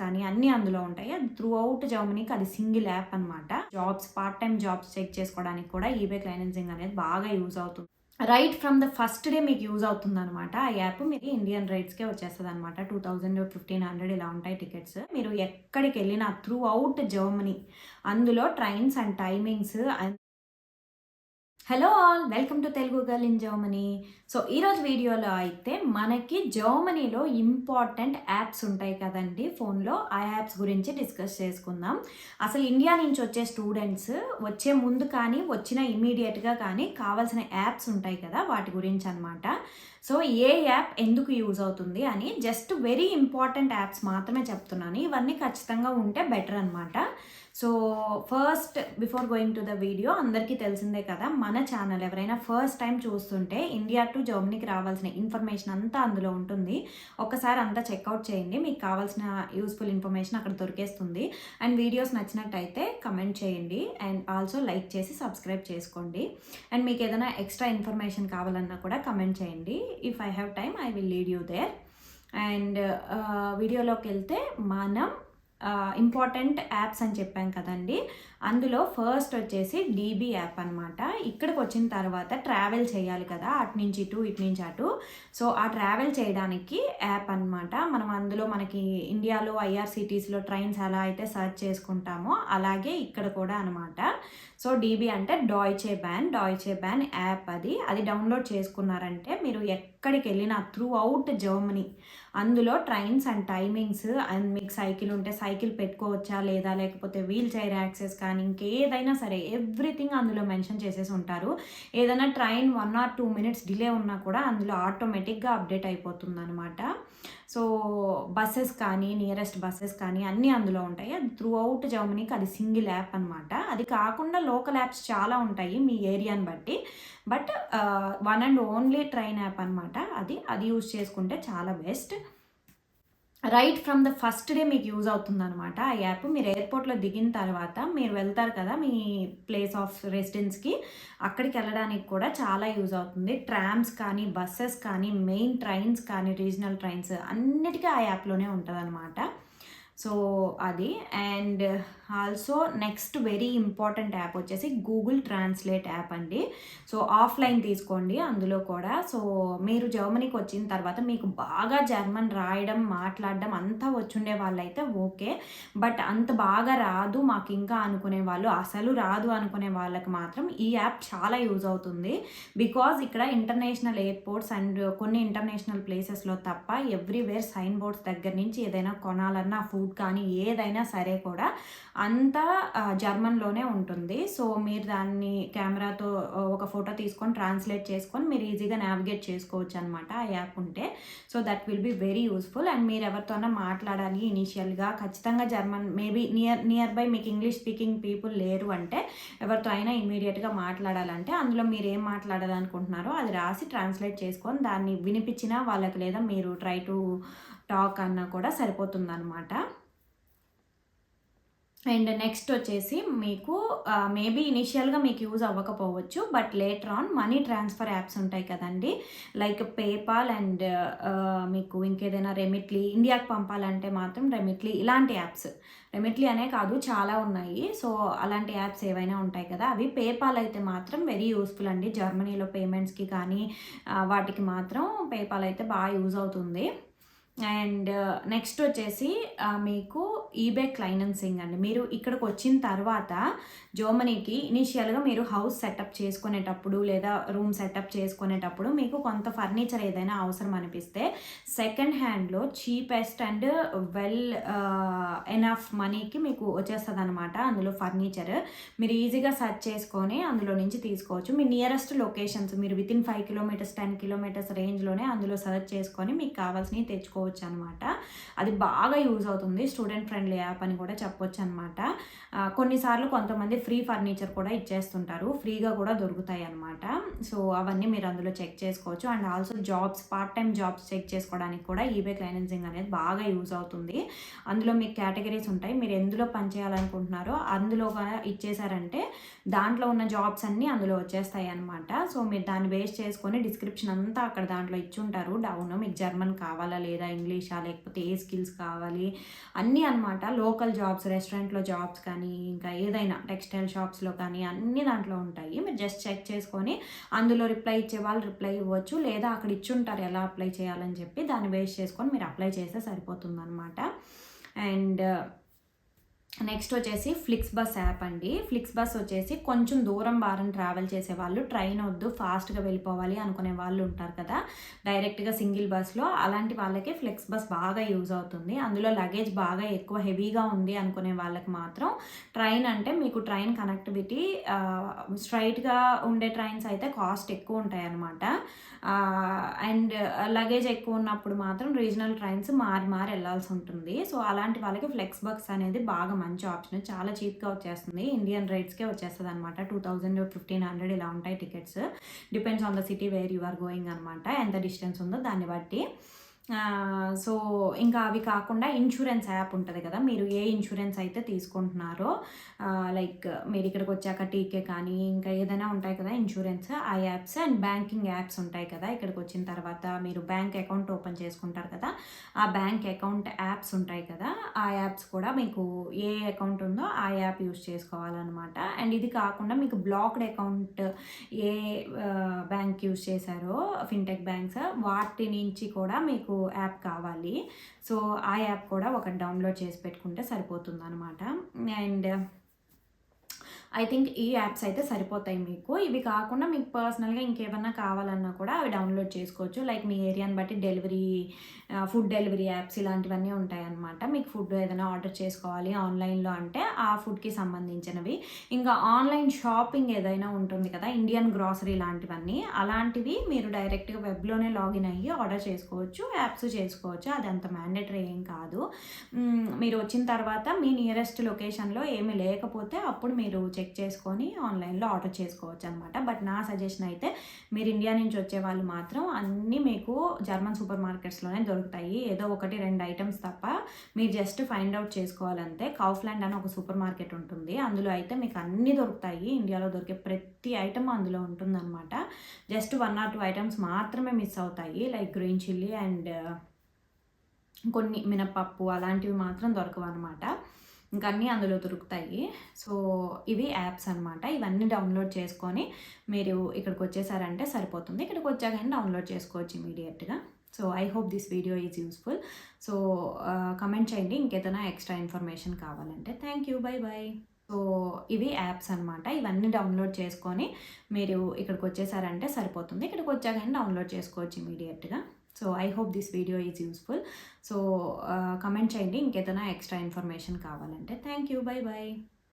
కానీ అన్నీ అందులో ఉంటాయి. త్రూ అవుట్ జర్మనీకి అది సింగిల్ యాప్ అన్నమాట. Jobs part time jobs check చేసుకోవడానికి కూడా ఈబే క్లైనెన్సింగ్ అనేది బాగా యూజ్ అవుతుంది. Right from the first day మీకు యూజ్ అవుతుంది అనమాట ఆ యాప్ మీకు ఇండియన్ రైట్స్కే వచ్చేస్తుంది అనమాట టూ థౌజండ్ ఫిఫ్టీన్ హండ్రెడ్ ఇలా ఉంటాయి టికెట్స్ మీరు ఎక్కడికి వెళ్ళినా త్రూ అవుట్ జర్మనీ అందులో trains and timings and hello all welcome to Telugu girl in Germany so ఈరోజు వీడియోలో అయితే మనకి జర్మనీలో ఇంపార్టెంట్ యాప్స్ ఉంటాయి కదండి. ఫోన్లో ఆ యాప్స్ గురించి డిస్కస్ చేసుకుందాం. అసలు ఇండియా నుంచి వచ్చే స్టూడెంట్స్ వచ్చే ముందు కానీ వచ్చిన ఇమీడియట్గా కానీ కావాల్సిన యాప్స్ ఉంటాయి కదా వాటి గురించి అనమాట సో ఏ యాప్ ఎందుకు యూజ్ అవుతుంది అని జస్ట్ వెరీ ఇంపార్టెంట్ యాప్స్ మాత్రమే చెప్తున్నాను. ఇవన్నీ ఖచ్చితంగా ఉంటే బెటర్ అనమాట so first before going to the video అందరికీ తెలిసిందే కదా మన ఛానల్ ఎవరైనా ఫస్ట్ టైం చూస్తుంటే ఇండియా టు జర్మనీకి రావాల్సిన ఇన్ఫర్మేషన్ అంతా అందులో ఉంటుంది. ఒకసారి అంతా చెక్అవుట్ చేయండి మీకు కావాల్సిన యూస్ఫుల్ ఇన్ఫర్మేషన్ అక్కడ దొరికేస్తుంది. అండ్ వీడియోస్ నచ్చినట్టయితే కమెంట్ చేయండి అండ్ ఆల్సో లైక్ చేసి సబ్స్క్రైబ్ చేసుకోండి. అండ్ మీకు ఏదైనా ఎక్స్ట్రా ఇన్ఫర్మేషన్ కావాలన్నా కూడా కమెంట్ చేయండి. If I have time I will lead you there and వీడియోలోకి వెళ్తే మనం ఇంపార్టెంట్ యాప్స్ అని చెప్పాం కదండి. అందులో ఫస్ట్ వచ్చేసి డీబీ యాప్ అనమాట ఇక్కడికి వచ్చిన తర్వాత ట్రావెల్ చేయాలి కదా అటు నుంచి ఇటు ఇటు నుంచి అటు. సో ఆ ట్రావెల్ చేయడానికి యాప్ అనమాట మనం అందులో మనకి ఇండియాలో ఐఆర్సిటీస్లో ట్రైన్స్ ఎలా అయితే సర్చ్ చేసుకుంటామో అలాగే ఇక్కడ కూడా అనమాట సో డీబీ అంటే Deutsche Bahn Deutsche Bahn app అది. అది డౌన్లోడ్ చేసుకున్నారంటే మీరు ఎక్కడికి వెళ్ళినా త్రూ అవుట్ జర్మనీ అందులో ట్రైన్స్ అండ్ టైమింగ్స్ అండ్ మీకు సైకిల్ ఉంటే సైకిల్ పెట్టుకోవచ్చా లేదా? లేకపోతే వీల్ చైర్ యాక్సెస్ కానీ ఇంకేదైనా సరే ఎవ్రీథింగ్ అందులో మెన్షన్ చేసేసి ఉంటారు. ఏదైనా train one or two minutes delay ఉన్నా కూడా అందులో ఆటోమేటిక్గా అప్డేట్ అయిపోతుంది అనమాట సో బస్సెస్ కానీ నియరెస్ట్ బస్సెస్ కానీ అన్నీ అందులో ఉంటాయి. అది త్రూ అవుట్ జర్మనీకి అది సింగిల్ యాప్ అనమాట అది కాకుండా లోకల్ యాప్స్ చాలా ఉంటాయి మీ ఏరియాని బట్టి. But one and only train app అనమాట అది అది యూజ్ చేసుకుంటే చాలా best right from the first day మీకు యూజ్ అవుతుంది అనమాట ఆ యాప్ మీరు ఎయిర్పోర్ట్లో దిగిన తర్వాత మీరు వెళ్తారు కదా మీ ప్లేస్ ఆఫ్ రెసిడెన్స్కి అక్కడికి వెళ్ళడానికి కూడా చాలా యూజ్ అవుతుంది. ట్రామ్స్ కానీ బస్సెస్ కానీ మెయిన్ ట్రైన్స్ కానీ రీజనల్ ట్రైన్స్ అన్నిటికీ ఆ యాప్లోనే ఉంటుంది అనమాట సో అది. And also next very important app వచ్చేసి గూగుల్ ట్రాన్స్లేట్ యాప్ అండి. సో ఆఫ్లైన్ తీసుకోండి అందులో కూడా. సో మీరు జర్మనీకి వచ్చిన తర్వాత మీకు బాగా జర్మన్ రాయడం మాట్లాడడం అంతా వచ్చుండే వాళ్ళైతే ఓకే. బట్ అంత బాగా రాదు మాకు ఇంకా అనుకునే వాళ్ళు అసలు రాదు అనుకునే వాళ్ళకి మాత్రం ఈ యాప్ చాలా యూజ్ అవుతుంది. బికాజ్ ఇక్కడ ఇంటర్నేషనల్ ఎయిర్పోర్ట్స్ అండ్ కొన్ని ఇంటర్నేషనల్ ప్లేసెస్లో తప్ప ఎవ్రీవేర్ సైన్ బోర్డ్స్ దగ్గర నుంచి ఏదైనా కొనాలన్నా ఫుడ్ కానీ ఏదైనా సరే కూడా అంతా జర్మన్లోనే ఉంటుంది. సో మీరు దాన్ని కెమెరాతో ఒక ఫోటో తీసుకొని ట్రాన్స్లేట్ చేసుకొని మీరు ఈజీగా నావిగేట్ చేసుకోవచ్చు అనమాట ఆ యాప్ ఉంటే. So that will be very useful. And మీరు ఎవరితోనైనా మాట్లాడాలి ఇనీషియల్గా ఖచ్చితంగా German maybe near near by మీకు ఇంగ్లీష్ స్పీకింగ్ పీపుల్ లేరు అంటే ఎవరితో అయినా ఇమీడియట్గా మాట్లాడాలంటే అందులో మీరు ఏం మాట్లాడాలనుకుంటున్నారో అది రాసి ట్రాన్స్లేట్ చేసుకొని దాన్ని వినిపించినా వాళ్ళకి లేదా మీరు ట్రై టు టాక్ అన్నా కూడా సరిపోతుందనమాట. అనమాట అండ్ నెక్స్ట్ వచ్చేసి మీకు మేబీ ఇనిషియల్గా మీకు యూజ్ అవ్వకపోవచ్చు but later on money transfer apps ఉంటాయి కదండి. లైక్ పేపాల్ అండ్ మీకు ఇంకేదైనా రెమిట్లీ ఇండియాకి పంపాలంటే మాత్రం రెమిట్లీ ఇలాంటి యాప్స్ రెమిట్లీ అనే కాదు చాలా ఉన్నాయి. సో అలాంటి యాప్స్ ఏవైనా ఉంటాయి కదా అవి పేపాల్ అయితే మాత్రం వెరీ యూస్ఫుల్ అండి. జర్మనీలో పేమెంట్స్కి కానీ వాటికి మాత్రం పేపాల్ అయితే బాగా యూజ్ అవుతుంది. అండ్ నెక్స్ట్ వచ్చేసి మీకు ఈబే క్లైనెన్సింగ్ అండి. మీరు ఇక్కడికి వచ్చిన తర్వాత జర్మనీకి ఇనీషియల్గా మీరు హౌస్ సెటప్ చేసుకునేటప్పుడు లేదా రూమ్ సెటప్ చేసుకునేటప్పుడు మీకు కొంత ఫర్నిచర్ ఏదైనా అవసరం అనిపిస్తే సెకండ్ హ్యాండ్లో చీపెస్ట్ అండ్ వెల్ ఎనఫ్ మనీకి మీకు వచ్చేస్తుంది అనమాట అందులో ఫర్నిచర్ మీరు ఈజీగా సెర్చ్ చేసుకొని అందులో నుంచి తీసుకోవచ్చు. మీ నియరెస్ట్ లొకేషన్స్ మీరు within five kilometres ten kilometres రేంజ్లోనే అందులో సెర్చ్ చేసుకొని మీకు కావాల్సినవి తెచ్చుకోవచ్చు అనమాట అది బాగా యూజ్ అవుతుంది. స్టూడెంట్ ఫ్రెండ్ ఫ్రెండ్లీ యాప్ అని కూడా చెప్పొచ్చు అనమాట కొన్నిసార్లు కొంతమంది ఫ్రీ ఫర్నిచర్ కూడా ఇచ్చేస్తుంటారు. ఫ్రీగా కూడా దొరుకుతాయి అనమాట సో అవన్నీ మీరు అందులో చెక్ చేసుకోవచ్చు. And also jobs part time jobs check చేసుకోవడానికి కూడా ఈబే క్లైనెన్సింగ్ అనేది బాగా యూజ్ అవుతుంది. అందులో మీకు కేటగిరీస్ ఉంటాయి. మీరు ఎందులో పని చేయాలనుకుంటున్నారో అందులో కూడా ఇచ్చేసారంటే దాంట్లో ఉన్న జాబ్స్ అన్నీ అందులో వచ్చేస్తాయి అనమాట సో మీరు దాన్ని బేస్ చేసుకొని డిస్క్రిప్షన్ అంతా అక్కడ దాంట్లో ఇచ్చుంటారు. డౌన్ మీకు జర్మన్ కావాలా లేదా ఇంగ్లీషా లేకపోతే ఏ స్కిల్స్ కావాలి అన్నీ అనమాట అనమాట లోకల్ జాబ్స్ రెస్టారెంట్లో జాబ్స్ కానీ ఇంకా ఏదైనా టెక్స్టైల్ షాప్స్లో కానీ అన్నీ దాంట్లో ఉంటాయి. మీరు జస్ట్ చెక్ చేసుకొని అందులో రిప్లై ఇచ్చే వాళ్ళు రిప్లై ఇవ్వచ్చు. లేదా అక్కడ ఇచ్చుంటారు ఎలా అప్లై చేయాలని చెప్పి దాన్ని బేస్ చేసుకొని మీరు అప్లై చేస్తే సరిపోతుంది అనమాట అండ్ నెక్స్ట్ వచ్చేసి ఫ్లిక్స్ బస్ యాప్ అండి. ఫ్లిక్స్ బస్ వచ్చేసి కొంచెం దూరం భారం ట్రావెల్ చేసే వాళ్ళు ట్రైన్ వద్దు ఫాస్ట్గా వెళ్ళిపోవాలి అనుకునే వాళ్ళు ఉంటారు కదా. డైరెక్ట్గా సింగిల్ బస్లో అలాంటి వాళ్ళకి ఫ్లిక్స్ బస్ బాగా యూజ్ అవుతుంది. అందులో లగేజ్ బాగా ఎక్కువ హెవీగా ఉంది అనుకునే వాళ్ళకి మాత్రం ట్రైన్ అంటే మీకు ట్రైన్ కనెక్టివిటీ స్ట్రైట్గా ఉండే ట్రైన్స్ అయితే కాస్ట్ ఎక్కువ ఉంటాయి అన్నమాట. అండ్ లగేజ్ ఎక్కువ ఉన్నప్పుడు మాత్రం రీజనల్ ట్రైన్స్ మారి మారి వెళ్ళాల్సి ఉంటుంది. సో అలాంటి వాళ్ళకి ఫ్లెక్స్ బస్ అనేది బాగా మంచి ఆప్షన్ చాలా చీప్గా వచ్చేస్తుంది. ఇండియన్ రేట్స్కే వచ్చేస్తుంది అనమాట టూ థౌజండ్ ఫిఫ్టీన్ హండ్రెడ్ ఇలా ఉంటాయి tickets depends on the city where you are going అనమాట ఎంత డిస్టెన్స్ ఉందో దాన్ని బట్టి. సో ఇంకా అవి కాకుండా ఇన్సూరెన్స్ యాప్ ఉంటుంది కదా మీరు ఏ ఇన్సూరెన్స్ అయితే తీసుకుంటున్నారో లైక్ మీరు ఇక్కడికి వచ్చాక టీకే కానీ ఇంకా ఏదైనా ఉంటాయి కదా ఇన్సూరెన్స్ ఆ యాప్స్ అండ్ బ్యాంకింగ్ యాప్స్ ఉంటాయి కదా ఇక్కడికి వచ్చిన తర్వాత మీరు బ్యాంక్ అకౌంట్ ఓపెన్ చేసుకుంటారు కదా ఆ బ్యాంక్ అకౌంట్ యాప్స్ ఉంటాయి కదా ఆ యాప్స్ కూడా మీకు ఏ అకౌంట్ ఉందో ఆ యాప్ యూస్ చేసుకోవాలన్నమాట. అండ్ ఇది కాకుండా మీకు బ్లాక్డ్ అకౌంట్ ఏ బ్యాంక్ యూస్ చేశారో ఫిన్టెక్ బ్యాంక్స్ వాటి నుంచి కూడా మీకు యాప్ కావాలి. సో ఆ యాప్ కూడా ఒకటి డౌన్లోడ్ చేసి పెట్టుకుంటే సరిపోతుంది అనమాట అండ్ ఐ థింక్ ఈ యాప్స్ అయితే సరిపోతాయి మీకు. ఇవి కాకుండా మీకు పర్సనల్గా ఇంకేమన్నా కావాలన్నా కూడా అవి డౌన్లోడ్ చేసుకోవచ్చు. లైక్ మీ ఏరియాని బట్టి డెలివరీ ఫుడ్ డెలివరీ యాప్స్ ఇలాంటివన్నీ ఉంటాయన్నమాట. మీకు ఫుడ్ ఏదైనా ఆర్డర్ చేసుకోవాలి ఆన్లైన్లో అంటే ఆ ఫుడ్కి సంబంధించినవి. ఇంకా ఆన్లైన్ షాపింగ్ ఏదైనా ఉంటుంది కదా ఇండియన్ గ్రాసరీ లాంటివన్నీ అలాంటివి మీరు డైరెక్ట్గా వెబ్లోనే లాగిన్ అయ్యి ఆర్డర్ చేసుకోవచ్చు యాప్స్ చేసుకోవచ్చు. అది అంత మ్యాండేటరీ ఏం కాదు. మీరు వచ్చిన తర్వాత మీ నియరెస్ట్ లొకేషన్లో ఏమీ లేకపోతే అప్పుడు మీరు చెక్ చేసుకొని ఆన్లైన్లో ఆర్డర్ చేసుకోవచ్చు అనమాట బట్ నా సజెషన్ అయితే మీరు ఇండియా నుంచి వచ్చే వాళ్ళు మాత్రం అన్నీ మీకు జర్మన్ సూపర్ మార్కెట్స్లోనే దొరుకుతాయి. ఏదో ఒకటి రెండు ఐటమ్స్ తప్ప మీరు జస్ట్ ఫైండ్ అవుట్ చేసుకోవాలంటే కౌఫ్లాండ్ అని ఒక సూపర్ మార్కెట్ ఉంటుంది. అందులో అయితే మీకు అన్నీ దొరుకుతాయి. ఇండియాలో దొరికే ప్రతి ఐటమ్ అందులో ఉంటుందన్నమాట just one or two items మాత్రమే మిస్ అవుతాయి. లైక్ గ్రీన్ చిల్లీ అండ్ కొన్ని మినపప్పు అలాంటివి మాత్రం దొరకవు అనమాట ఇంకా అన్నీ అందులో దొరుకుతాయి. సో ఇవి యాప్స్ అనమాట ఇవన్నీ డౌన్లోడ్ చేసుకొని మీరు ఇక్కడికి వచ్చేసారంటే సరిపోతుంది. ఇక్కడికి వచ్చాక డౌన్లోడ్ చేసుకోవచ్చు ఇమీడియట్గా. So I hope this video is useful. So comment చేయండి. ఇంకేదైనా ఎక్స్ట్రా ఇన్ఫర్మేషన్ కావాలంటే. Thank you. Bye bye. So ఇవి యాప్స్ అనమాట ఇవన్నీ డౌన్లోడ్ చేసుకొని మీరు ఇక్కడికి వచ్చేసారంటే సరిపోతుంది. ఇక్కడికి వచ్చాక డౌన్లోడ్ చేసుకోవచ్చు ఇమీడియట్గా. So I hope this video is useful. So comment చేయండి. ఇంకేదైనా ఎక్స్ట్రా ఇన్ఫర్మేషన్ కావాలంటే. Thank you. Bye bye